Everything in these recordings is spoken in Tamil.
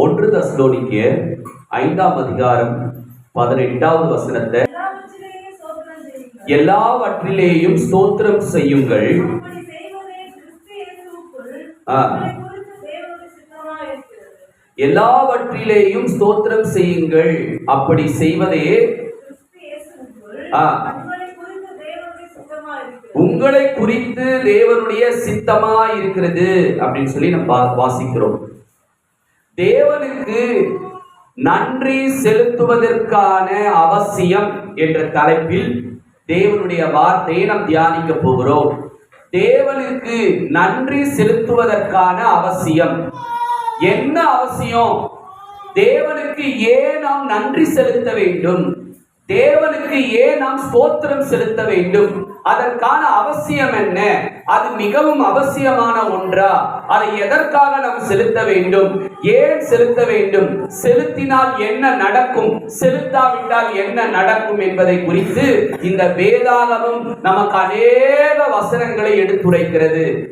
ஒன்று தஸ்லோனிக்க ஐந்தாம் அதிகாரம் பதினெட்டாவது வசனத்தை எல்லாவற்றிலேயும் செய்யுங்கள். ஸ்தோத்திரம் செய்யுங்கள். எல்லாவற்றிலேயும் ஸ்தோத்திரம் செய்யுங்கள். அப்படி செய்வதே உங்களை குறித்து தேவனுடைய சித்தமா இருக்கிறது அப்படின்னு சொல்லி நம்ம பா- வாசிக்கிறோம். தேவனுக்கு நன்றி செலுத்துவதற்கான அவசியம் என்ற தலைப்பில் தேவனுடைய வார்த்தையை நாம் தியானிக்க போகிறோம். தேவனுக்கு நன்றி செலுத்துவதற்கான அவசியம். என்ன அவசியம்? தேவனுக்கு ஏன் நாம் நன்றி செலுத்த வேண்டும்? தேவனுக்கு ஏன் நாம் ஸ்தோத்திரம் செலுத்த வேண்டும்? அதற்கான அவசியம் என்ன? அது மிகவும் அவசியமான ஒன்றா? அதை எதற்காக நாம் செலுத்த வேண்டும்? ஏன் செலுத்த வேண்டும்? செலுத்தினால் என்ன நடக்கும்? செலுத்தாவிட்டால் என்ன நடக்கும் என்பதை குறித்து இந்த வேதாகமும் நமக்கு அநேக வசனங்களை எடுத்துரைக்கிறது.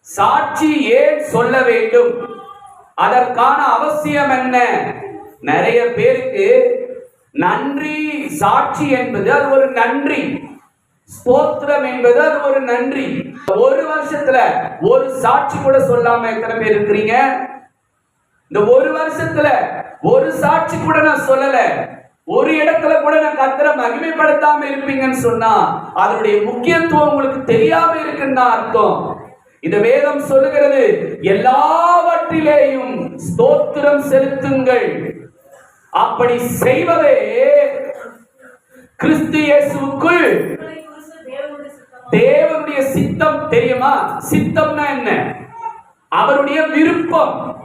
சாட்சி ஏன் சொல்ல வேண்டும்? அதற்கான அவசியம் என்ன? நிறைய பேருக்கு நன்றி. சாட்சி என்பது அது ஒரு நன்றி. ஸ்தோத்திரம் என்பது அது ஒரு நன்றி. ஒரு வருஷத்துல ஒரு சாட்சி கூட சொல்லாம எத்தனை பேர் இருக்கிறீங்க? இந்த ஒரு வருஷத்துல ஒரு சாட்சி கூட நான் சொல்லல. ஒரு இடத்துல கூட நான் கத்திர மகிமைப்படுத்தாம இருப்பீங்கன்னு சொன்னா அதனுடைய முக்கியத்துவம் உங்களுக்கு தெரியாம இருக்குன்னு தான் அர்த்தம். இந்த வேதம் சொல்லுகிறது எல்லாவற்றிலேயும் ஸ்தோத்திரம் செலுத்துங்கள். அப்படி செய்வதே கிறிஸ்து இயேசுக்குள் தேவனுடைய சித்தம் தெரியுமா? சித்தம்னா என்ன? அவருடைய விருப்பம்.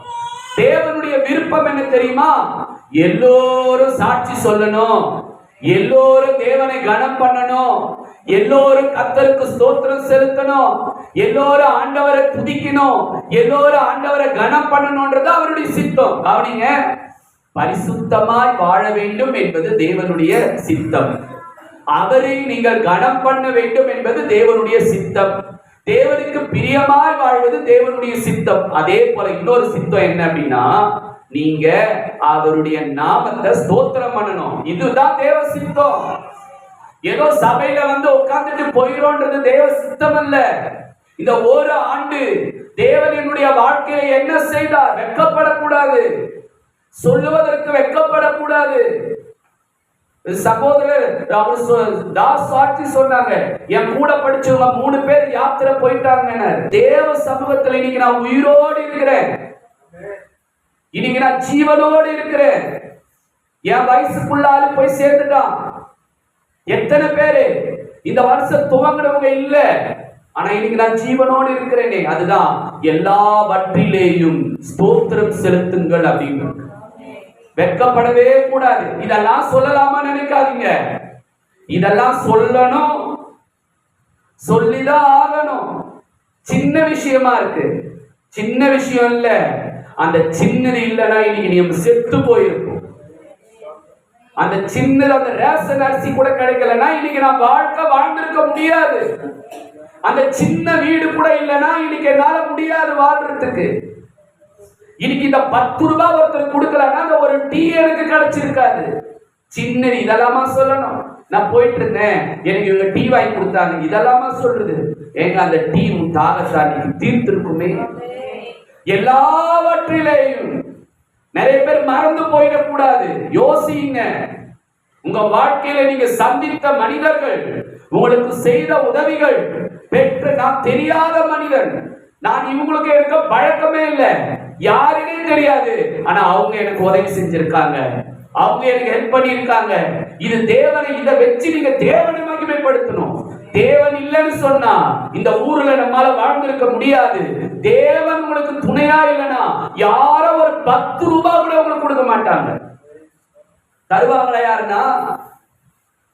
தேவனுடைய விருப்பம் என்ன தெரியுமா? எல்லோரும் சாட்சி சொல்லணும். எல்லோரும் தேவனை கனம் பண்ணணும். எல்லோரும் கத்தருக்கு ஸ்தோத்திரம் செலுத்தணும். எல்லோரும் ஆண்டவரை துதிக்கணும். எல்லோரும் ஆண்டவரை கனம் பண்ணணும்ன்றது அவருடைய சித்தம். கவனிங்க. பரிசுத்தமாய் வாழ வேண்டும் என்பது தேவனுடைய சித்தம். அவரை நீங்கள் கனம் பண்ண வேண்டும் என்பது தேவனுடைய சித்தம். தேவனுக்கு பிரியமாய் வாழ்வது தேவனுடைய சித்தம். அதே போல இன்னொரு சித்தம் என்ன அப்படின்னா நீங்க அவருடைய நாமத்தை ஸ்தோத்திரம் பண்ணணும். இதுதான் தேவ சித்தம். ஏதோ சபையில வந்து உட்கார்ந்துட்டு போயிரோன்றது தேவ சித்தம் அல்ல இந்த ஒரு ஆண்டு தேவன் என்னுடைய வாழ்க்கையை என்ன செய்தார்? வெக்கப்படக்கூடாது. சொல்லுவதற்கு வெட்கப்படக்கூடாது சகோதரர் அவர் தாஸ் சாட்சி சொன்னாங்க என் கூட படிச்சவங்க மூணு பேர் யாத்திரை போயிட்டாங்க தேவ சமூகத்துல இன்னைக்கு நான் உயிரோடு இருக்கிறேன். இன்னைக்கு நான் ஜீவனோடு இருக்கிறேன். என் வயசுக்குள்ளாலும் போய் சேர்ந்துட்டான். எத்தனை பேரு? இந்த வருஷம் துவங்கினவங்க இல்ல. ஆனா இன்னைக்கு நான் ஜீவனோடு இருக்கிறேனே. அதுதான் எல்லாவற்றிலேயும் ஸ்தோத்திரம் செலுத்துங்கள் அப்படின்னு. வெட்கப்படவே கூடாது. இதெல்லாம் சொல்லலாமா நினைக்காதீங்க. இதெல்லாம் சொல்லணும். சொல்லிதான் ஆகணும். சின்ன விஷயமா இருக்கு. சின்ன விஷயம் இல்ல. அந்த சின்னது இல்லைன்னா இன்னைக்கு நீ செத்து போயிருக்கும். அந்த சின்னது அந்த ரேஷன் அரிசி கூட கிடைக்கலன்னா இன்னைக்கு நான் வாழ்க்கை வாழ்ந்திருக்க முடியாது. அந்த சின்ன வீடு கூட இல்லைன்னா இன்னைக்கு என்னால முடியாது வாழ்றதுக்கு. இன்னைக்கு இந்த பத்து ரூபாய் ஒருத்தர் கொடுக்கலன்னா அந்த ஒரு டீ எனக்கு கிடைச்சிருக்காது. சின்ன இதெல்லாமா சொல்லணும். நான் போயிட்டு இருந்தேன் எனக்கு இவங்க டீ வாங்கி கொடுத்தாங்க. இதெல்லாமா சொல்றது? ஏங்க அந்த டீ உன் தாகசாலிக்கு தீர்த்திருக்குமே. எல்லாவற்றிலேயும். நிறைய பேர் மறந்து போயிடக்கூடாது. யோசிங்க. உங்க வாழ்க்கையில நீங்க சந்தித்த மனிதர்கள் உங்களுக்கு செய்த உதவிகள் பெற்று நான் தெரியாத மனிதன். நான் இவங்களுக்கு எனக்கு பழக்கமே இல்லை. யாருன்னே தெரியாது. ஆனா அவங்க எனக்கு உதவி செஞ்சிருக்காங்க. அவங்க எனக்கு ஹெல்ப் பண்ணியிருக்காங்க. இது தேவனை இதை வச்சு நீங்க தேவனை மகிமைப்படுத்தணும். தேவன் இல்லைன்னு சொன்னா இந்த ஊர்ல நம்மால வாழ்ந்திருக்க முடியாது. தேவன் உங்களுக்கு துணையா இல்லைன்னா யாரோ ஒரு பத்து ரூபாய் கூட உங்களுக்கு கொடுக்க மாட்டாங்க. தருவாங்களா யாருன்னா?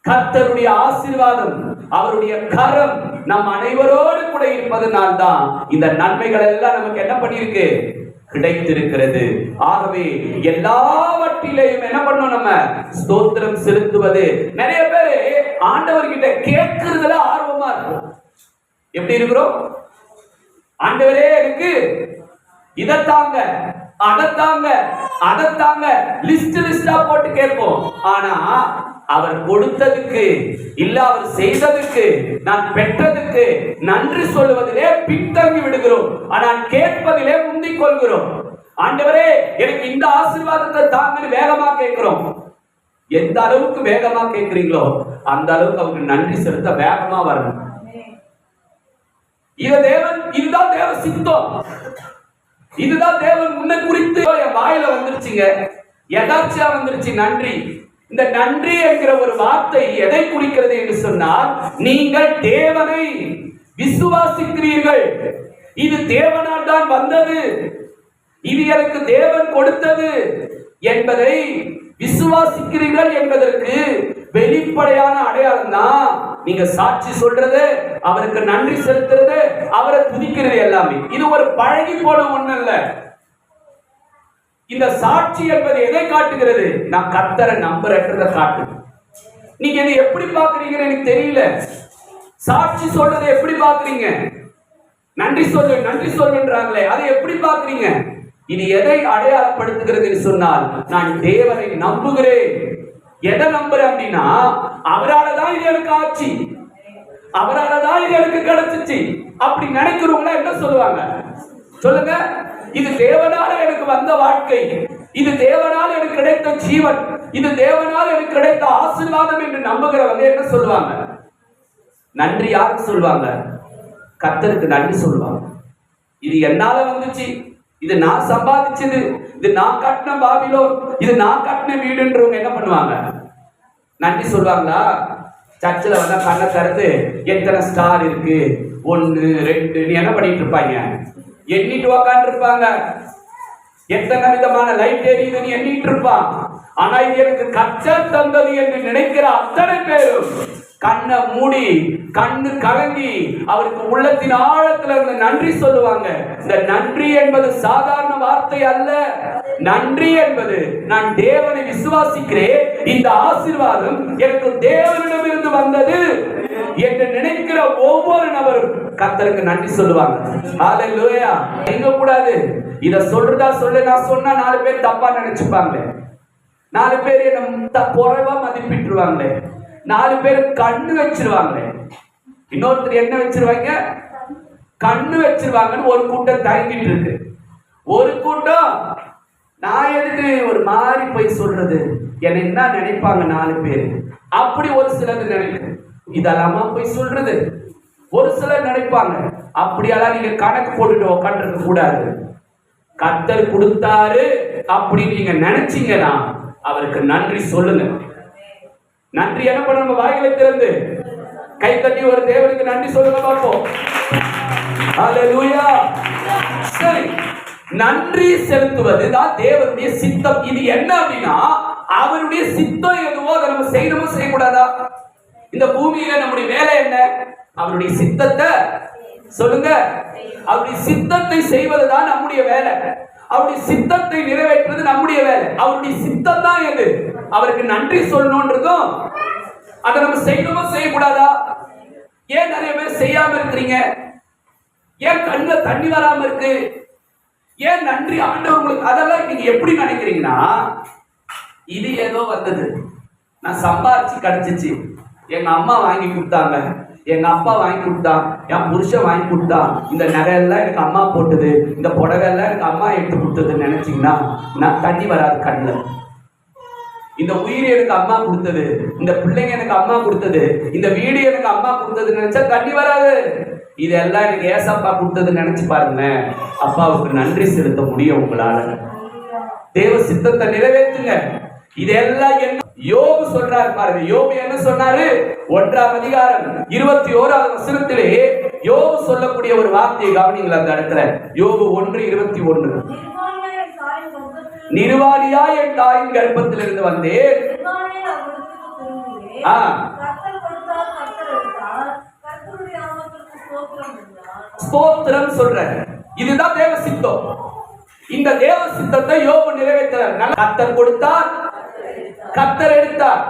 கர்த்தருடைய ஆசீர்வாதம் அவருடைய கரம் நம் அனைவரோடு கூட இருப்பதனால் தான் இந்த நன்மைகள் எல்லாம் நமக்கு என்ன பண்ணியிருக்கு? கிடைத்திருக்கிறது. ஆகவே எல்லாவற்றிலையும் என்ன பண்ணும் நம்ம? ஸ்தோத்திரம் செலுத்துவது. நிறைய பேரு ஆண்டவர்கிட்ட கேட்கறதுல ஆர்வமா இருக்கும். எப்படி இருக்கிறோம்? ஆண்டவரே இருக்கு இதத்தாங்க தாங்க அதத்தாங்க அதத்தாங்க லிஸ்ட் லிஸ்டா போட்டு கேட்போம். ஆனா அவர் கொடுத்ததுக்கு இல்ல அவர் செய்ததுக்கு நான் பெற்றதுக்கு நன்றி சொல்லுவதிலே பின்தங்கி விடுகிறோம். ஆனால் கேட்பதிலே முந்திக் கொள்கிறோம் ஆண்டவரே எனக்கு இந்த ஆசீர்வாதத்தை தாங்க வேகமா கேட்கிறோம். எந்த அளவுக்கு வேகமா கேட்கிறீங்களோ அந்த அளவுக்கு அவருக்கு நன்றி செலுத்த வேகமா வரணும். இத தேவன் இதுதான் தேவ சித்தம். இதுதான் தேவன் முன்ன குறித்து என் வாயில வந்துருச்சுங்க. எதாச்சியா வந்துருச்சு நன்றி. இந்த நன்றி என்கிற ஒரு வார்த்தை எதை குறிக்கிறது என்று சொன்னால் நீங்கள் தேவனை விசுவாசிக்கிறீர்கள். இது தேவனால் தான் வந்தது. இது எனக்கு தேவன் கொடுத்தது என்பதை விசுவாசிக்கிறீர்கள் என்பதற்கு வெளிப்படையான அடையாளம் தான் நீங்க சாட்சி சொல்றது அவருக்கு நன்றி செலுத்துறது அவரை துதிக்கிறது எல்லாமே. இது ஒரு பழகி போன ஒண்ணு இல்லை இந்த சாட்சி என்பது எதை காட்டுகிறது? நான் கத்தரை நம்புறன்றதை காட்டு நீங்க இதை எப்படி பாக்குறீங்கன்னு எனக்கு தெரியல. சாட்சி சொல்றதை எப்படி பாக்குறீங்க நன்றி சொல்லு நன்றி சொல்லுன்றாங்களே அதை எப்படி பாக்குறீங்க இது எதை அடையாளப்படுத்துகிறது சொன்னால் நான் தேவனை நம்புகிறேன். எதை நம்புறேன் அப்படின்னா அவரால தான் இது எனக்கு ஆட்சி அவரால தான் இது எனக்கு கிடைச்சிச்சு. அப்படி நினைக்கிறவங்களா என்ன சொல்லுவாங்க? சொல்லுங்க. இது தேவனால் எனக்கு வந்த வாழ்க்கை. இது தேவனால் எனக்கு கிடைத்த ஜீவன். இது தேவனால் எனக்கு கிடைத்த ஆசீர்வாதம் என்று நம்புகிறவங்க என்ன சொல்லுவாங்க? நன்றி யாருக்கு சொல்லுவாங்க? கத்தருக்கு நன்றி சொல்லுவாங்க. இது என்னால வந்துச்சு. இது நான் சம்பாதிச்சது. இது நான் கட்டின பாபிலோ இது நான் கட்டின வீடுன்றவங்க என்ன பண்ணுவாங்க? நன்றி சொல்லுவாங்களா? சர்ச்சில் வந்தா கண்ணை திறந்து எத்தனை ஸ்டார் இருக்கு? ஒன்று ரெண்டு என்ன பண்ணிட்டு இருப்பாங்க? எண்ணிட்டு உக்காந்து இருப்பாங்க எத்தனை விதமான லைட் எரியுதுன்னு எண்ணிட்டு இருப்பான். ஆனா இது எனக்கு கச்சா தந்தது என்று நினைக்கிற அத்தனை பேரும் கண்ணை மூடி கண்ணு கலங்கி அவருக்கு உள்ளத்தின் ஆழத்துல இருந்து நன்றி சொல்லுவாங்க. இந்த நன்றி என்பது சாதாரண வார்த்தை அல்ல. நன்றி என்பது நான் தேவனை விசுவாசிக்கிறேன். இந்த ஆசீர்வாதம் எனக்கு தேவனிடமிருந்து வந்தது. என்று நினைக்கிற ஒவ்வொரு நபரும் கத்தருக்கு நன்றி சொல்லுவாங்க. ஹalleluya எங்க கூடாது? இத சொல்றதா சொல்ல நான் சொன்னா நாலு பேர் தப்பா நினைச்சுப்பாங்களே. நாலு பேர் என்ன குறைவா மதிப்பிட்டுருவாங்களே. நாலு பேர் கண்ணு வச்சிருவாங்களே. இன்னொருத்தர் என்ன வச்சிருவாங்க? கண்ணு வச்சிருவாங்கன்னு ஒரு கூட்டம் தயங்கிட்டு இருக்கு. ஒரு கூட்டம் நான் எதுக்கு ஒரு மாதிரி போய் சொல்றது? என்னை என்ன நினைப்பாங்க நாலு பேர்? அப்படி ஒரு சிலர் நினைக்கிறேன் இதெல்லாமா போய் சொல்றது? ஒரு சிலர் நினைப்பாங்க அப்படியெல்லாம் நீங்க கணக்கு போட்டுட்டு உட்காந்துருக்க கூடாது. கத்தர் கொடுத்தாரு அப்படின்னு நீங்க நினைச்சீங்கன்னா அவருக்கு நன்றி சொல்லுங்க. நன்றி என்ன பண்ண நம்ம வாயில திறந்து. கை தட்டி ஒரு தேவனுக்கு நன்றி சொல்லுங்க பார்ப்போம். சரி. நன்றி செலுத்துவது தான் தேவனுடைய சித்தம். இது என்ன அப்படின்னா அவருடைய சித்தம் எதுவோ அதை நம்ம செய்யணுமோ செய்யக்கூடாதா? இந்த பூமியில நம்முடைய வேலை என்ன? அவருடைய சித்தத்தை சொல்லுங்க. அவருடைய சித்தத்தை செய்வதுதான் நம்முடைய வேலை. அவருடைய சித்தத்தை நிறைவேற்றுவது நம்முடைய வேலை. அவருடைய சித்தம் தான் எது? அவருக்கு நன்றி சொல்லணும்ன்றதும் அதை நம்ம செய்யணுமோ செய்யக்கூடாதா? ஏன் நிறைய பேர் செய்யாம இருக்கிறீங்க? ஏன் கண்ணுல தண்ணி வராம இருக்கு? ஏன் நன்றி ஆண்டவங்களுக்கு அதெல்லாம் நீங்க எப்படி நினைக்கிறீங்கன்னா இது ஏதோ வந்தது. நான் சம்பாரிச்சு கிடைச்சிச்சு. எங்க அம்மா வாங்கி கொடுத்தாங்க. எங்க அப்பா வாங்கி கொடுத்தான் என் புருஷன் வாங்கி கொடுத்தான் இந்த நகையெல்லாம் எனக்கு அம்மா போட்டது இந்த புடவை எல்லாம் எனக்கு அம்மா எடுத்து கொடுத்ததுன்னு நினைச்சீங்கன்னா நான் தண்ணி வராது கண்ணில். இந்த உயிர் எனக்கு அம்மா கொடுத்தது இந்த பிள்ளைங்க எனக்கு அம்மா கொடுத்தது இந்த வீடு எனக்கு அம்மா கொடுத்ததுன்னு நினைச்சா தண்ணி வராது. இதெல்லாம் எனக்கு ஏசப்பா கொடுத்ததுன்னு நினைச்சு பாருங்க அப்பாவுக்கு நன்றி செலுத்த முடியும் உங்களால. தேவ சித்தத்தை நிறைவேற்றுங்க. இதெல்லாம் என்ன யோபு சொல்றாரு பாருங்க. யோபு என்ன சொன்னாரு? ஒன்றாம் அதிகாரம் இருபத்தி ஓராவது வசனத்திலே யோபு சொல்லக்கூடிய ஒரு வார்த்தையை கவனிங்களா அந்த இடத்துல. யோபு ஒன்று இருபத்தி ஒன்று நிர்வாணியா என் தாயின் கர்ப்பத்திலிருந்து வந்தேன். ஸ்தோத்திரம் இதுதான் தேவ சித்தம். இந்த தேவ சித்தத்தை யோபு நிறைவேற்ற கத்தர் கொடுத்தார். கத்தர் எடுத்தார்.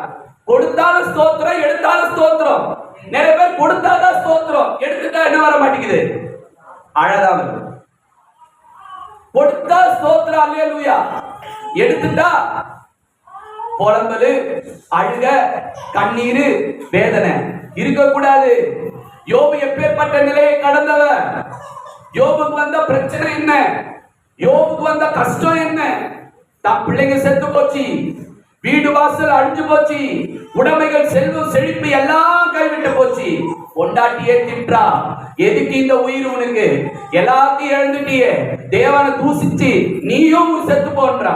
கொடுத்தாலும் ஸ்தோத்திரம் எடுத்தாலும் ஸ்தோத்திரம். நிறைய பேர் கொடுத்தாதான் ஸ்தோத்திரம். எடுத்துட்டா என்ன வர மாட்டேங்குது? அழதான் கொடுத்தா ஸ்தோத்திரம் அல்லேலூயா. எடுத்துட்டா புலம்பலு அழுக கண்ணீர் வேதனை. இருக்கக்கூடாது. யோபு எப்பேற்பட்ட நிலையை கடந்தவர்? யோபுக்கு வந்த பிரச்சனை என்ன? யோபுக்கு வந்த கஷ்டம் என்ன? தான் பிள்ளைங்க செத்து போச்சு. வீடு வாசல் அழிஞ்சு போச்சு. உடமைகள் செல்வம் செழிப்பு எல்லாம் கைவிட்டு போச்சு. பொண்டாட்டியே தின்றா? எதுக்கு இந்த உயிர் உனக்கு? எல்லாத்தையும் இழந்துட்டியே. தேவனை தூசிச்சு நீயும் செத்து போன்றா.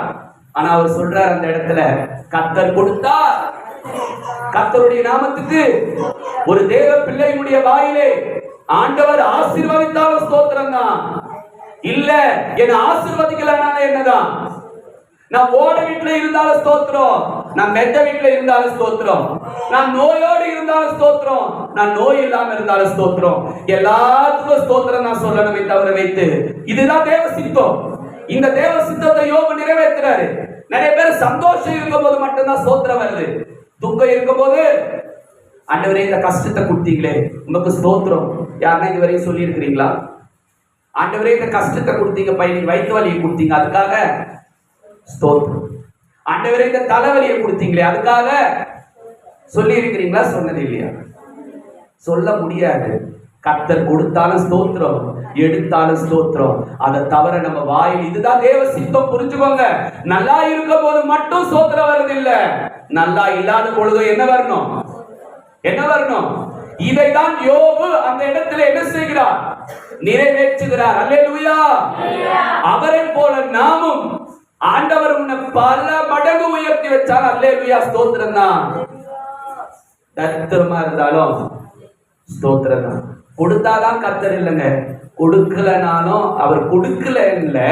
ஆனா அவர் சொல்றார் அந்த இடத்துல கத்தர் கொடுத்தார். கத்தருடைய நாமத்துக்கு ஒரு தேவ பிள்ளையினுடைய வாயிலே ஆண்டவர் ஆசீர்வதித்தாலும் ஸ்தோத்திரம் தான். இல்ல என்ன ஆசீர்வதிக்கலனால என்னதான்? நான் ஓட வீட்டுல இருந்தாலும் ஸ்தோத்திரம். நான் மெத்த வீட்டுல இருந்தாலும் ஸ்தோத்திரம். நான் நோயோடு இருந்தாலும் ஸ்தோத்திரம். நான் நோய் இல்லாம இருந்தாலும் ஸ்தோத்திரம். எல்லாத்துக்கும் ஸ்தோத்திரம் நான் சொல்லணுமே தவிர வைத்து. இதுதான் தேவ சித்தம். இந்த தேவ சித்தத்தை யோக நிறைவேற்றுறாரு நிறைய பேர் சந்தோஷம் இருக்கும் போது மட்டும்தான் ஸ்தோத்திரம் வருது. துக்கம் இருக்கும் போது ஆண்டவரே இந்த கஷ்டத்தை கொடுத்தீங்களே. உமக்கு ஸ்தோத்திரம். யாருன்னா இதுவரையும் சொல்லி இருக்கிறீங்களா ஆண்டவரே இந்த கஷ்டத்தை கொடுத்தீங்க பையனுக்கு வயிற்று வலியை கொடுத்தீங்க. அதுக்காக ஸ்தோத்திரம். ஆண்டவரே இந்த தலைவலியை கொடுத்தீங்களே அதுக்காக சொல்லி இருக்கிறீங்களா சொன்னது இல்லையா? சொல்ல முடியாது. கர்த்தர் கொடுத்தாலும் ஸ்தோத்திரம் எடுத்தாலும் ஸ்தோத்திரம். அதை தவிர நம்ம வாயில் இதுதான் தேவ சித்தம் புரிஞ்சுக்கோங்க. நல்லா இருக்கும் போது மட்டும் ஸ்தோத்திரம் வருது இல்ல நல்லா இல்லாத பொழுது என்ன வரணும்? என்ன வரணும்? இதைதான் யோபு அந்த இடத்துல என்ன செய்கிறார்? நிறைவேற்றுகிறார். அல்லேலூயா. அவரை போல நாமும் ஆண்டவர் உன்னை பல மடங்கு உயர்த்தி வச்சார். அல்லேலூயா ஸ்தோத்திரம் தான். தரித்திரமா இருந்தாலும் ஸ்தோத்திரம் தான். கொடுத்தாதான் கத்தர் இல்லைங்க. கொடுக்கலனாலும் அவர் கொடுக்கல இல்லை.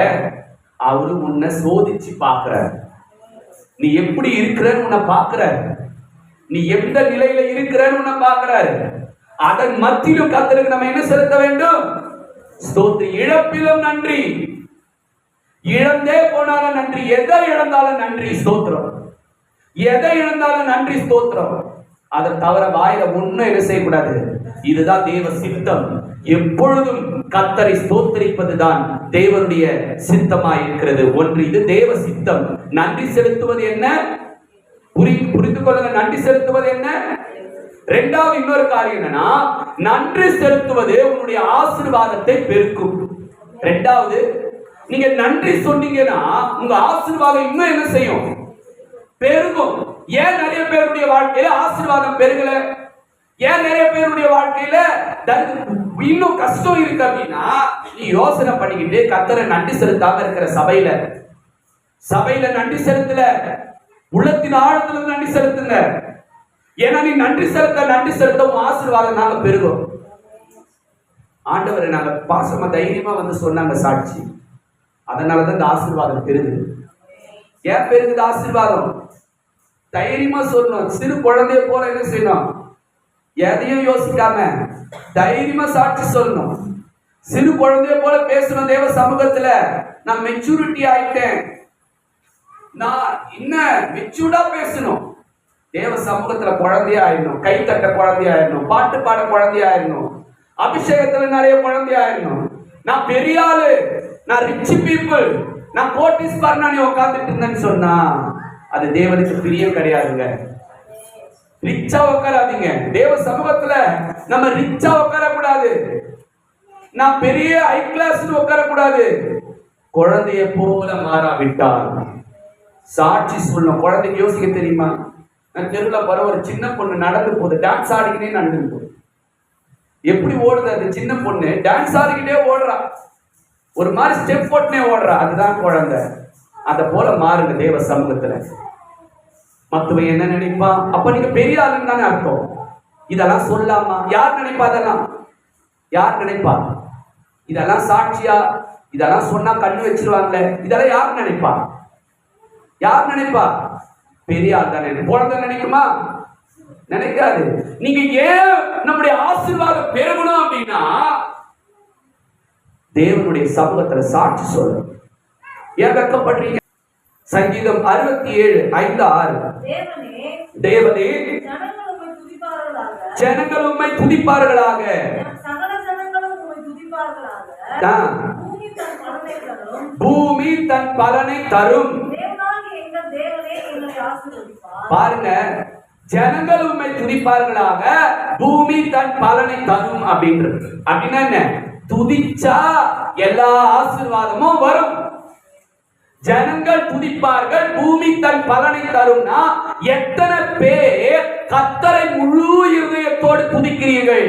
அவரு உன்னை சோதிச்சு பார்க்கிறார். நீ எப்படி இருக்கிறன்னு உன்னை பார்க்கிறார். நீ எந்த நிலையில இருக்கிறன்னு உன்னை பார்க்கிறார். அதன் மத்தியிலும் கத்தருக்கு நம்ம என்ன செலுத்த வேண்டும்? ஸ்தோத்திர இழப்பிலும் நன்றி. இழந்தே போனாலும் நன்றி. எதை இழந்தாலும் நன்றி ஸ்தோத்திரம். எதை இழந்தாலும் நன்றி ஸ்தோத்திரம். அதை தவிர வாயில ஒண்ணும் என்ன செய்யக்கூடாது? இதுதான் தேவ சித்தம். எப்பொழுதும் கத்தரை ஸ்தோத்தரிப்பதுதான் தேவனுடைய சித்தமாய் இருக்கிறது. ஒன்று இது தேவ சித்தம். நன்றி செலுத்துவது என்ன? புரி- புரிந்து கொள்ளுங்க. நன்றி செலுத்துவது என்ன? ரெண்டாவது இன்னொரு காரியம் என்னன்னா நன்றி செலுத்துவது உன்னுடைய ஆசீர்வாதத்தை பெருக்கும். ரெண்டாவது நீங்க நன்றி சொன்னீங்கன்னா உங்க ஆசீர்வாதம் இன்னும் என்ன செய்யும்? பெருகும். ஏன் நிறைய பேருடைய வாழ்க்கையில ஆசீர்வாதம் பெருகல? ஏன் நிறைய பேருடைய வாழ்க்கையில இன்னும் கஷ்டம் இருக்கு அப்படின்னா நீ யோசனை பண்ணிக்கிட்டு கத்தரை நன்றி செலுத்தாம இருக்கிற சபையில. சபையில நன்றி செலுத்தல. உள்ளத்தின் ஆழத்துல நன்றி செலுத்துங்க. ஏன்னா நீ நன்றி செலுத்த நன்றி செலுத்த உன் ஆசீர்வாதம் நாங்க பெருகும். ஆண்டவரை நாங்க பாசமா தைரியமா வந்து சொன்னாங்க சாட்சி. அதனாலதான் இந்த ஆசீர்வாதம் பெருகுது ஏன் பெருகுது ஆசீர்வாதம். தைரியமா சொல்லணும். சிறு குழந்தைய போல என்ன செய்யணும்? எதையும் யோசிக்காம தைரியமா சாட்சி சொல்லணும். சிறு குழந்தைய போல பேசணும். தேவ சமூகத்துல நான் மெச்சூரிட்டி ஆயிட்டேன். நான் என்ன மெச்சூர்டா பேசணும். தேவ சமூகத்துல குழந்தையா ஆயிடணும். கை தட்ட குழந்தையா ஆயிடணும். பாட்டு பாட குழந்தையா ஆயிடணும். அபிஷேகத்துல நிறைய குழந்தையா ஆயிடணும். நான் பெரிய ஆளு. நான் ரிச் பீப்புள் நான் கோட்டீஸ்வரனா நீ உட்காந்துட்டு இருந்தேன்னு சொன்னா அது தேவனுக்கு பிரியம் கிடையாதுங்க. ரிச்சா உட்காராதீங்க தேவ சமூகத்துல நம்ம ரிச்சா உட்கார கூடாது நான் பெரிய ஹை கிளாஸ் உட்கார கூடாது குழந்தைய போல மாறாவிட்டால். சாட்சி சொல்லணும். குழந்தைக்கு யோசிக்க தெரியுமா? நான் தெருவில் வர ஒரு சின்ன பொண்ணு நடந்து போகுது. டான்ஸ் ஆடிக்கிட்டே நடந்து போகுது. எப்படி ஓடுது அது சின்ன பொண்ணு? டான்ஸ் ஆடிக்கிட்டே ஓடுறான் ஒரு மாதிரி ஸ்டெப் போட்டுனே ஓடுறா. அதுதான் குழந்தை. அதை போல மாறுங்க தேவ சமூகத்துல. மத்தவன் என்ன நினைப்பான்? அப்ப நீங்க பெரிய ஆளுன்னு தானே அர்த்தம். இதெல்லாம் சொல்லாமா? யார் நினைப்பா அதெல்லாம்? யார் நினைப்பா? இதெல்லாம் சாட்சியா? இதெல்லாம் சொன்னா கண்ணு வச்சிருவாங்களே. இதெல்லாம் யார் நினைப்பா? யார் நினைப்பா? பெரிய ஆள் தானே. குழந்தை நினைக்குமா? நினைக்காது. நீங்க ஏன் நம்முடைய ஆசீர்வாதம் பெருகணும் அப்படின்னா தேவனுடைய சமூகத்துல சாட்சி சொல்ல ஏன் வெக்கப்படுறீங்க சங்கீதம் அறுபத்தி ஏழு ஐந்து ஆறு தேவனே ஜனங்கள் உண்மை துதிப்பார்களாக. பூமி தன் பலனை தரும். பாருங்க ஜனங்கள் உண்மை துதிப்பார்களாக பூமி தன் பலனை தரும் அப்படின்றது. அப்படின்னா என்ன? துதிச்சா எல்லா ஆசிர்வாதமும் வரும். ஜனங்கள் துதிப்பார்கள் பூமி தன் பலனை தரும்னா எத்தனை பேர் கத்தரை முழு இருதயத்தோடு துதிக்கிறீர்கள்?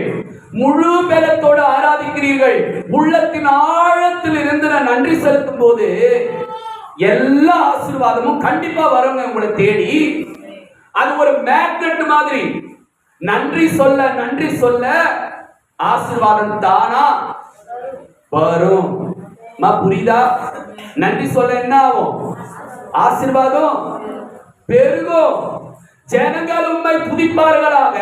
முழு பலத்தோடு ஆராதிக்கிறீர்கள்? உள்ளத்தின் ஆழத்தில் இருந்து நான் நன்றி செலுத்தும் போது எல்லா ஆசீர்வாதமும் கண்டிப்பா வருங்க உங்களை தேடி. அது ஒரு மேக்னெட் மாதிரி. நன்றி சொல்ல நன்றி சொல்ல ஆசீர்வாதம் தானா? வரும். மா புரியுதா? நன்றி சொல்ல என்ன ஆகும்? ஆசிர்வாதம் பெருகும். ஜனங்கள் உண்மை புதிப்பார்களாக.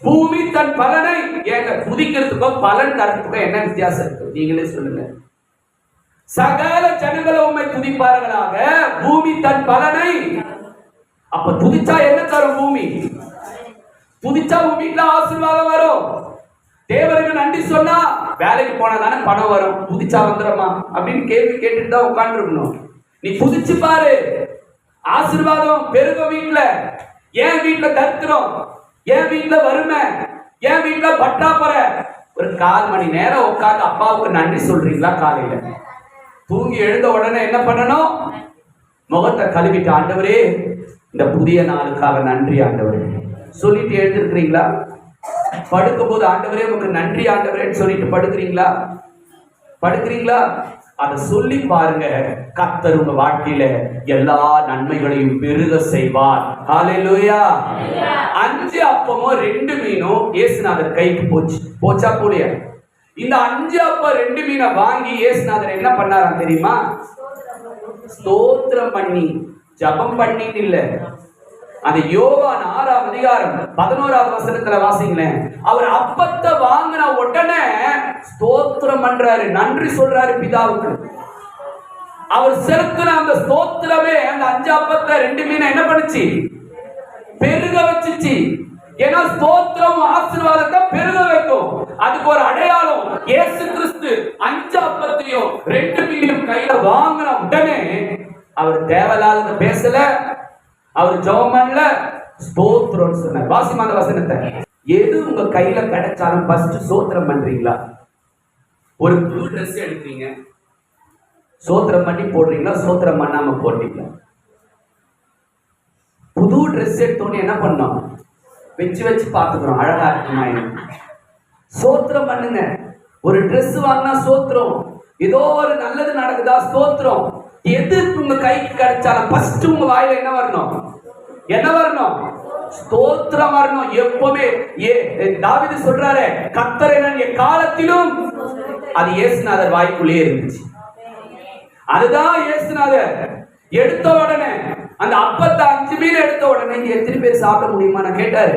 பூமி தன் பலனை ஏங்க புதிக்கிறதுக்கும் பலன் தரத்துக்கும் என்ன வித்தியாசம் இருக்கு? நீங்களே சொல்லுங்க. சகல ஜனங்களை உண்மை துதிப்பார்களாக. பூமி தன் பலனை. அப்ப துதிச்சா என்ன தரும் பூமி? துதிச்சா உன் வீட்டுல ஆசீர்வாதம் வரும். தேவருக்கு நன்றி சொன்னா வேலைக்கு போனா தானே பணம் வரும். புதிச்சா வந்துடுமா அப்படின்னு கேள்வி கேட்டுட்டு தான் உட்காந்துருக்கணும் நீ புதிச்சு பாரு. ஆசீர்வாதம் பெருக வீட்டுல. ஏன் வீட்டுல தத்துறோம் ஏன் வீட்டுல வறுமை? ஏன் வீட்டுல பட்டாப்பற ஒரு கால் மணி நேரம் உட்கார்ந்து அப்பாவுக்கு நன்றி சொல்றீங்களா காலையில? தூங்கி எழுந்த உடனே என்ன பண்ணணும்? முகத்தை கழுவிட்டு ஆண்டவரே இந்த புதிய நாளுக்காக நன்றி ஆண்டவரே. சொல்லிட்டு எழுந்திருக்கிறீங்களா? படுக்கும் போது ஆண்டவரே உங்களுக்கு நன்றி ஆண்டவரேன்னு சொல்லிட்டு படுக்கிறீங்களா? படுக்கிறீங்களா? அதை சொல்லி பாருங்க. கத்தர் உங்க வாழ்க்கையில எல்லா நன்மைகளையும் பெருக செய்வார். ஹalleluya அஞ்சு அப்பமும் ரெண்டு மீனும் இயேசுநாதர் கைக்கு போச்சு. போச்சா போலியா? இந்த அஞ்சு அப்பம் ரெண்டு மீனை வாங்கி இயேசுநாதர் என்ன பண்ணாராம் தெரியுமா? ஸ்தோத்திரம் பண்ணி. ஜபம் பண்ணின்னு இல்லை. அந்த யோகான் ஆறாம் அதிகாரம் பதினோராவது வசனத்துல வாசிங்களேன். அவர் அப்பத்தை வாங்கின உடனே ஸ்தோத்திரம் பண்றாரு. நன்றி சொல்றாரு பிதாவுக்கு. அவர் செலுத்தின அந்த ஸ்தோத்திரமே அந்த அஞ்சு அப்பத்தை ரெண்டு மீனை என்ன பண்ணுச்சு? பெருக வச்சுச்சு. ஏன்னா ஸ்தோத்திரம் ஆசீர்வாதத்தை பெருக வைக்கும். அதுக்கு ஒரு அடையாளம் இயேசு கிறிஸ்து அஞ்சு அப்பத்தையும் ரெண்டு மீனையும் கையில வாங்கின உடனே அவர் தேவையில்லாத பேசல. அவர் ஜெபம் பண்ணல ஸ்தோத்திரம்னு சொன்னார். வாசிமான வசனத்தை. எது உங்க கையில கிடைச்சாலும் ஃபர்ஸ்ட் சோத்திரம் பண்றீங்களா? ஒரு புது ட்ரெஸ் எடுக்கிறீங்க. சோத்திரம் பண்ணி போடுறீங்களா? சோத்திரம் பண்ணாம போடுறீங்களா? புது ட்ரெஸ் எடுத்தோன்னு என்ன பண்ணோம் வச்சு வச்சு பார்த்துக்கிறோம் அழகா இருக்குமா சோத்திரம் பண்ணுங்க. ஒரு ட்ரெஸ் வாங்கினா சோத்திரம் ஏதோ ஒரு நல்லது நடக்குதா? ஸ்தோத்திரம். எது உங்க கைக்கு கிடைச்சாலும் ஃபர்ஸ்ட் உங்க வாயில என்ன வரணும்? என்ன வரணும்? ஸ்தோத்திரம் வரணும். எப்பவுமே ஏ தாவிது சொல்றாரு கத்தரை நான் என் காலத்திலும் அது இயேசுநாதர் வாய்க்குள்ளே இருந்துச்சு. அதுதான் இயேசுநாதர். எடுத்த உடனே அந்த அப்பத்தை அஞ்சு மீன் எடுத்த உடனே இங்க எத்தனை பேர் சாப்பிட முடியுமா? நான் கேட்டாரு.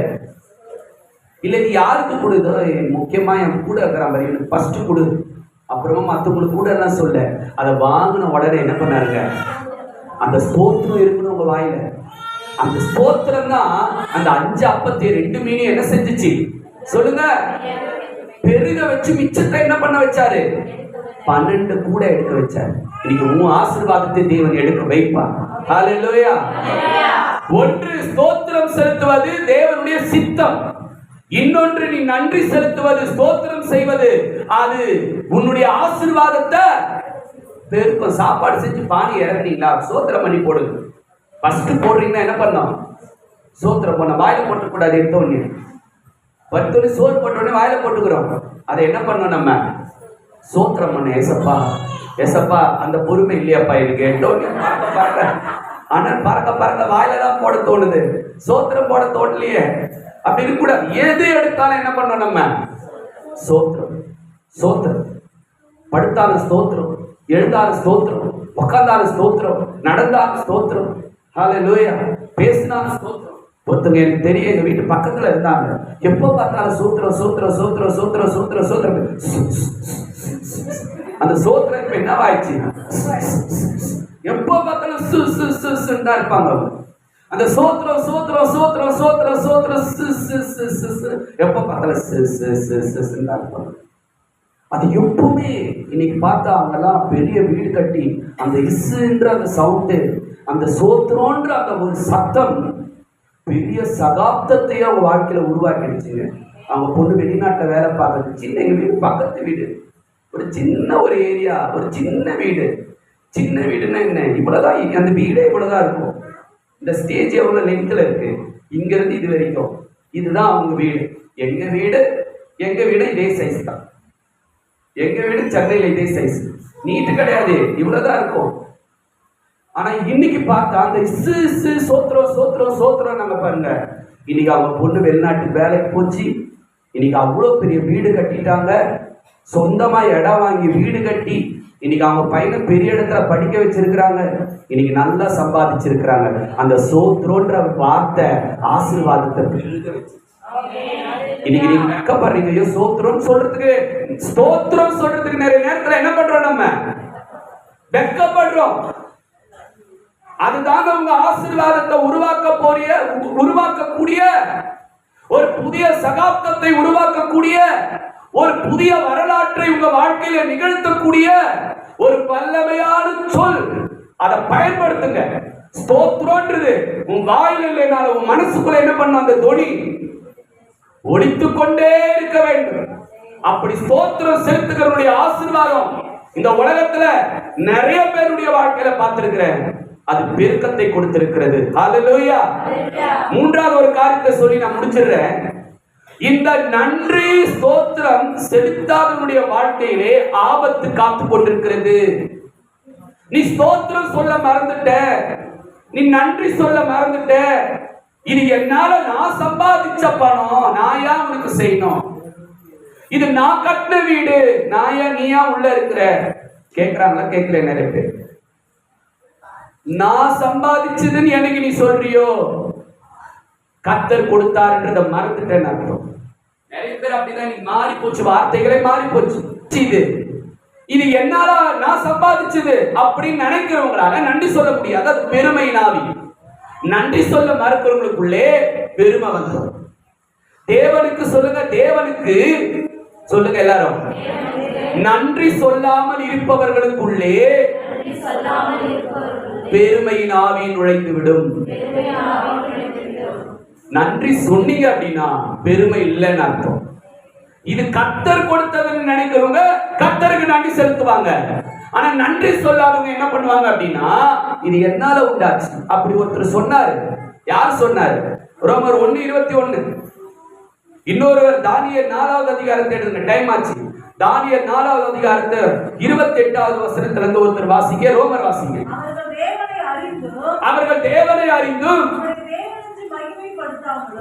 இல்ல நீ யாருக்கு கொடுதோ முக்கியமா என் கூட இருக்கிற மாதிரி எனக்கு ஃபர்ஸ்ட் கொடு. அப்புறமா மத்தவங்களுக்கு கூட எல்லாம் சொல்ல அதை வாங்கின உடனே என்ன பண்ணாருங்க? அந்த ஸ்தோத்திரம் இருக்கணும் உங்க வாயில? அந்த ஸ்தோத்திரம் தான் அந்த அஞ்சு அப்பத்தை ரெண்டு மீனையும் என்ன செஞ்சுச்சு? சொல்லுங்க. பெருக வச்சு மிச்சத்தை என்ன பண்ண வச்சாரு? பன்னெண்டு கூட எடுக்க வச்சாரு. இன்னைக்கு உன் ஆசீர்வாதத்தை தேவன் எடுக்க வைப்பார் ஹalleluya ஒன்று ஸ்தோத்திரம் செலுத்துவது தேவனுடைய சித்தம். இன்னொன்று நீ நன்றி செலுத்துவது ஸ்தோத்திரம் செய்வது. அது உன்னுடைய ஆசீர்வாதத்தை பெருக்கும். சாப்பாடு செஞ்சு பானி இறங்குனீங்களா சோத்திரம் பண்ணி போடுங்க ஃபர்ஸ்ட் போடுறீங்கன்னா என்ன பண்ணோம் சோத்திரம் பண்ண. வாயில போட்டுக்கூடாது எடுத்த உடனே. பத்தொன்னு சோறு போட்ட உடனே வாயில போட்டுக்கிறோம். அதை என்ன பண்ணோம் நம்ம? சோத்திரம் பண்ண ஏசப்பா ஏசப்பா அந்த பொறுமை இல்லையாப்பா எனக்கு? எடுத்த ஆனால் பறக்க பறக்க. வாயில தான் போட தோணுது. சோத்திரம் போட தோணலையே. அப்படி இருக்கக்கூடாது எது எடுத்தாலும் என்ன பண்ணோம் நம்ம? சோத்திரம் சோத்திரம் படுத்தாலும் ஸ்தோத்திரம் எழுந்தாலும் ஸ்தோத்திரம் உக்காந்தாலும் ஸ்தோத்திரம் நடந்தாலும் ஸ்தோத்திரம். காலை லோயா பேசினாலும் ஸ்தோத்திரம். ஒருத்தங்க எனக்கு தெரிய எங்க வீட்டு பக்கத்துல இருந்தாங்க. எப்போ பார்த்தாலும் சூத்திரம் சூத்திரம் சூத்திரம் சூத்திரம் சூத்திரம் சூத்திரம் அந்த சோத்திரம் இப்ப என்னவாயிடுச்சு? எப்போ பார்த்தாலும் சு சு சு சுன்னு தான் இருப்பாங்க அவங்க. அந்த சோத்திரம் சோத்திரம் சோத்திரம் சோத்திரம் சோத்திரம் எப்போ பார்த்தாலும் சு தான் இருப்பாங்க அது எப்பவுமே இன்னைக்கு பார்த்தா அவங்கெல்லாம் பெரிய வீடு கட்டி அந்த இஸ்ன்ற அந்த சவுண்டு அந்த சோத்திரோன்ற அந்த ஒரு சத்தம் பெரிய சகாப்தத்தையே அவங்க வாழ்க்கையில உருவாக்கிடுச்சுங்க அவங்க பொண்ணு வெளிநாட்டில் வேலை பார்க்குறது சின்ன எங்க வீடு பக்கத்து வீடு. ஒரு சின்ன ஒரு ஏரியா ஒரு சின்ன வீடு. சின்ன வீடுன்னா என்ன? இவ்வளோதான் அந்த வீடே இவ்வளோதான் இருக்கும். இந்த ஸ்டேஜ் எவ்வளவு லென்த்தில் இருக்கு? இங்கேருந்து இது வரைக்கும். இதுதான் அவங்க வீடு. எங்க வீடு? எங்க வீடு இதே சைஸ் தான். எங்க வீடு சென்னையில இதே சைஸ் நீட்டு கிடையாது. இவ்வளவுதான் இருக்கும். ஆனா இன்னைக்கு பார்த்தா அந்த இசு இசு சோத்திரம் சோத்திரம் சோத்திரம் நம்ம பாருங்க. இன்னைக்கு அவங்க பொண்ணு வெளிநாட்டு வேலைக்கு போச்சு. இன்னைக்கு அவ்வளோ பெரிய வீடு கட்டிட்டாங்க. சொந்தமா இடம் வாங்கி வீடு கட்டி இன்னைக்கு அவங்க பையனை பெரிய இடத்துல படிக்க வச்சிருக்கிறாங்க. இன்னைக்கு நல்லா சம்பாதிச்சிருக்கிறாங்க. அந்த சோத்ரோன்ற வார்த்தை ஆசீர்வாதத்தை பெருக வச்சு இன்னைக்கு நீங்க வெக்கப்படுறீங்க. ஐயோ சோத்திரம் சொல்றதுக்கு ஸ்தோத்ரம் சொல்றதுக்கு நிறைய நேரத்துல என்ன பண்றோம் நம்ம? வெக்கப்படுறோம். அதுதாங்க உங்க ஆசீர்வாதத்தை உருவாக்க போறிய உருவாக்கக்கூடிய ஒரு புதிய சகாப்தத்தை உருவாக்கக்கூடிய ஒரு புதிய வரலாற்றை உங்க வாழ்க்கையில நிகழ்த்தக்கூடிய ஒரு வல்லமையான சொல். அதை பயன்படுத்துங்க. ஸ்தோத்திரம்ன்றது உன் வாயில இல்லைனாலும் உன் மனசுக்குள்ள என்ன பண்ண அந்த தொனி? ஒழித்துக் கொண்டே இருக்க வேண்டும். அப்படி ஸ்தோத்திரம் செலுத்துகிறவருடைய ஆசீர்வாதம் இந்த உலகத்துல நிறைய பேருடைய வாழ்க்கையில பார்த்திருக்கிறேன். அது பெருக்கத்தை கொடுத்திருக்கிறது. மூன்றாவது ஒரு காரியத்தை சொல்லி நான் முடிச்சிடுறேன். இந்த நன்றி ஸ்தோத்திரம் செலுத்தாதவனுடைய வாழ்க்கையிலே ஆபத்து காத்து கொண்டிருக்கிறது. நீ ஸ்தோத்திரம் சொல்ல மறந்துட்ட. நீ நன்றி சொல்ல மறந்துட்ட. இது என்னால நான் சம்பாதிச்ச பணம். நான் ஏன் உனக்கு செய்யணும்? இது நான் கட்டின வீடு. நான் ஏன் நீயா உள்ள இருக்கிற? கேக்குறாங்களா? கேட்கல நிறைய பேர் நான் சம்பாதிச்சதுன்னு எனக்கு நீ சொல்றியோ? கத்தர் கொடுத்தாருன்றத மறந்துட்டேன்னு அர்த்தம். நிறைய பேர் அப்படிதான். நீ மாறி போச்சு. வார்த்தைகளே மாறி போச்சு. இது. இது என்னால நான் சம்பாதிச்சது அப்படின்னு நினைக்கிறவங்களால நன்றி சொல்ல முடியாது அது பெருமை நாவி நன்றி சொல்ல மறுக்கிறவங்களுக்குள்ளே பெருமை வந்துடும் தேவனுக்கு சொல்லுங்க. தேவனுக்கு சொல்லுங்க எல்லாரும். நன்றி சொல்லாமல் இருப்பவர்களுக்குள்ளே பெருமையின் ஆவி நுழைந்து விடும் நன்றி சொன்னீங்க அப்படின்னா பெருமை இல்லைன்னு அர்த்தம். இது கத்தர் கொடுத்ததுன்னு நினைக்கிறவங்க கத்தருக்கு நன்றி செலுத்துவாங்க. ஆனா நன்றி சொல்லாதவங்க என்ன பண்ணுவாங்க அப்படின்னா இது என்னால உண்டாச்சு. அப்படி ஒருத்தர் சொன்னாரு. யார் சொன்னாரு? ரோமர் ஒண்ணு இருபத்தி ஒண்ணு இன்னொருவர் தானியல் நாலாவது அதிகாரத்தை எடுங்க. டைம் ஆச்சு. தானியல் நாலாவது அதிகாரத்தை இருபத்தி எட்டாவது வசனத்துல இருந்து ஒருத்தர் வாசிங்க. ரோமர் வாசிங்க. அவர்கள் தேவனை அறிந்தும்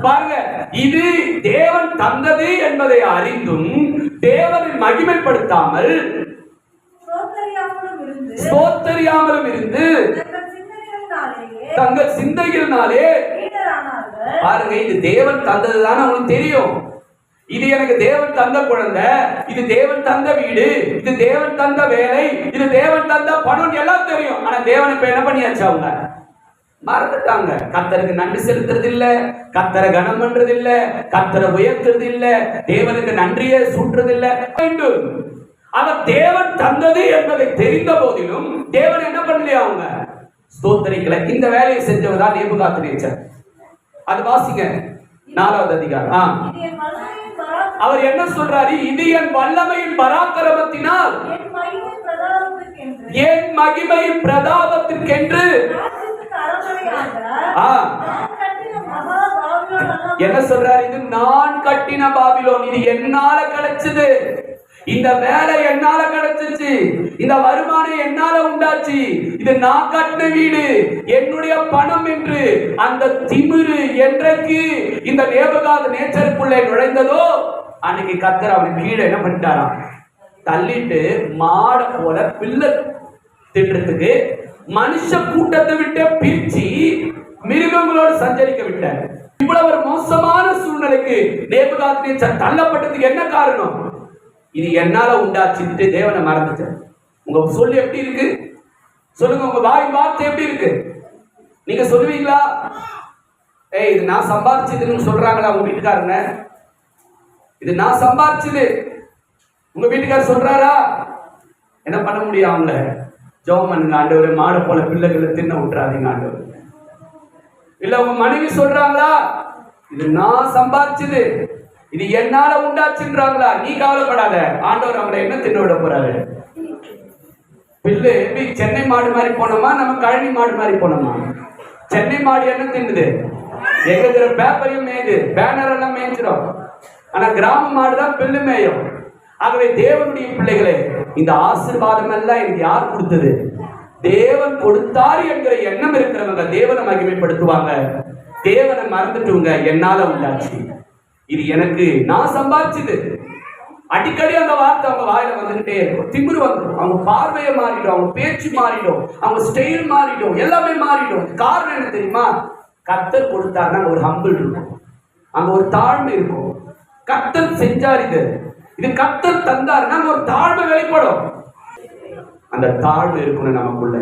பாருங்க இது தேவன் தந்தது என்பதை அறிந்தும் தேவனை மகிமைப்படுத்தாமல் சோத்தரியாமலும் இருந்து தங்கள் சிந்தைகளினாலே பாருங்க இது தேவன் தந்ததுதானே உங்களுக்கு தெரியும். இது எனக்கு தேவன் தந்த குழந்தை இது தேவன் தந்த வீடு இது தேவன் தந்த வேலை இது தேவன் தந்த பணம் எல்லாம் தெரியும். ஆனா தேவன் இப்ப என்ன பண்ணியாச்சு அவங்க? மறந்துட்டாங்க. கத்தருக்கு நன்றி செலுத்துறது இல்ல கத்தரை கனம் பண்றது இல்ல கத்தரை உயர்த்துறது இல்ல தேவனுக்கு நன்றியை சூட்டுறது இல்ல வேண்டும் அவர் தேவன் தந்தது என்பதை தெரிந்த போதிலும் தேவன் என்ன பண்ணலையா அவங்க? ஸ்தோத்தரிக்கல. இந்த வேலையை செஞ்சவர் தான் நேபுகாத்திரேச்சர் அது வாசிங்க நாலாவது அதிகாரம். அவர் என்ன சொல்றாரு? இது என் வல்லமையின் பராக்கிரமத்தினால் என் மகிமை பிரதானத்துக்கென்று என் மகிமையின் பிரதாபத்திற்கென்று என்ன சொல்றாரு இது? நான் கட்டின பாபிலோன். இது என்னால கிடைச்சது. இந்த வேலை என்னால கிடைச்சிச்சு இந்த வருமானம் என்னால உண்டாச்சு. இது நான் கட்டின வீடு. என்னுடைய பணம் என்று அந்த திமிரு என்றைக்கு இந்த நேபகாத நேச்சருக்குள்ளே நுழைந்ததோ அன்னைக்கு கத்தர் அவன் கீழே என்ன பண்ணிட்டாராம்? தள்ளிட்டு மாட போல பிள்ளை திட்டுறதுக்கு மனுஷ கூட்டத்தை விட்டு பிரிச்சு மிருகங்களோடு சஞ்சரிக்க விட்டார். இவ்வளவு ஒரு மோசமான சூழ்நிலைக்கு நேபுகாத்நேச்சர் தள்ளப்பட்டதுக்கு என்ன காரணம்? இது என்னால உண்டாச்சுட்டு தேவனை மறந்துட்டார் உங்க சொல் எப்படி இருக்கு? சொல்லுங்க உங்க வாய் வார்த்தை எப்படி இருக்கு? நீங்க சொல்லுவீங்களா? ஏய் இது நான் சம்பாதிச்சதுன்னு சொல்றாங்களா உங்க வீட்டுக்காரங்க இது நான் சம்பாதிச்சது. உங்க வீட்டுக்காரர் சொல்றாரா? என்ன பண்ண முடியும் அவங்கள? ஜோம் பண்ணுங்க ஆண்டவர் மாடு போல பிள்ளைகளை தின்ன விட்டுறாதீங்க ஆண்டவர். இல்ல உங்க மனைவி சொல்றாங்களா? இது நான் சம்பாதிச்சது. இது என்னால உண்டாச்சுன்றாங்களா? நீ கவலைப்படாத. ஆண்டவர் அவங்களை என்ன தின்ன விட போறாரு? பில்லு எப்படி? சென்னை மாடு மாதிரி போனோமா? நம்ம கழனி மாடு மாதிரி போனோமா? சென்னை மாடு என்ன தின்னுது? எங்க இருக்கிற பேப்பரையும் மேயுது. பேனர் எல்லாம் மேய்ச்சிடும் ஆனா கிராம மாடு தான் பில்லு மேயும். ஆகவே தேவனுடைய பிள்ளைகளே இந்த ஆசிர்வாதம் எல்லாம் எனக்கு யார் கொடுத்தது? தேவன் கொடுத்தாரு என்கிற எண்ணம் இருக்கிறவங்க தேவனை மகிமைப்படுத்துவாங்க. தேவனை மறந்துட்டுங்க என்னால உண்டாச்சு. இது எனக்கு நான் சம்பாதிச்சது. அடிக்கடி அந்த வார்த்தை அவங்க வாயில வந்துகிட்டே இருக்கும். திமிரு வந்துடும் அவங்க பார்வையை மாறிடும். அவங்க பேச்சு மாறிடும். அவங்க ஸ்டைல் மாறிடும். எல்லாமே மாறிடும். காரணம் என்ன தெரியுமா? கத்தர் கொடுத்தாருன்னா ஒரு ஹம்பிள் இருக்கும். அங்க ஒரு தாழ்மை இருக்கும். கத்தர் செஞ்சார் இது. இது கத்தர் தந்தாருன்னா நம்ம ஒரு தாழ்வு வெளிப்படும். அந்த தாழ்வு இருக்கணும் நமக்குள்ள.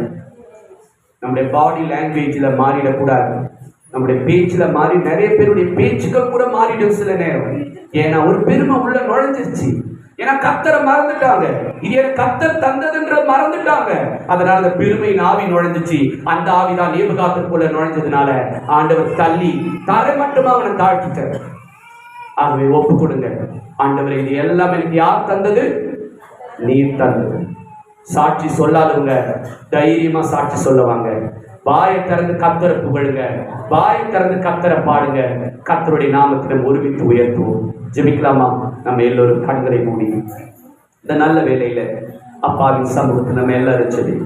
நம்முடைய பாடி லாங்குவேஜில் மாறிடக்கூடாது. நம்முடைய பேச்சில் மாறி நிறைய பேருடைய பேச்சுக்க கூட மாறிடும் சில நேரம். ஏன்னா ஒரு பெருமை உள்ள நுழைஞ்சிருச்சு. ஏன்னா கத்தரை மறந்துட்டாங்க. இது என் கத்தர் தந்ததுன்ற மறந்துட்டாங்க. அதனால அந்த பெருமையின் ஆவி நுழைஞ்சிச்சு. அந்த ஆவி தான் நேபுகாத்தர் போல நுழைஞ்சதுனால ஆண்டவர் தள்ளி தரை மட்டுமா அவனை தாழ்த்திட்டார். ஆகவே ஒப்பு கொடுங்க. ஆண்டவரை இது எல்லாம் எனக்கு யார் தந்தது? நீர் தந்தது. சாட்சி சொல்லாதவங்க தைரியமா சாட்சி சொல்லுவாங்க. வாயை திறந்து கத்தரை புகழுங்க. வாயை திறந்து கத்தரை பாடுங்க. கத்தருடைய நாமத்திடம் ஒருமித்து உயர்த்துவோம். ஜெபிக்கலாமா? நம்ம எல்லோரும் கண்களை மூடி. இந்த நல்ல வேலையில அப்பாவின் சமூகத்தில் நம்ம எல்லாரும் சொல்லி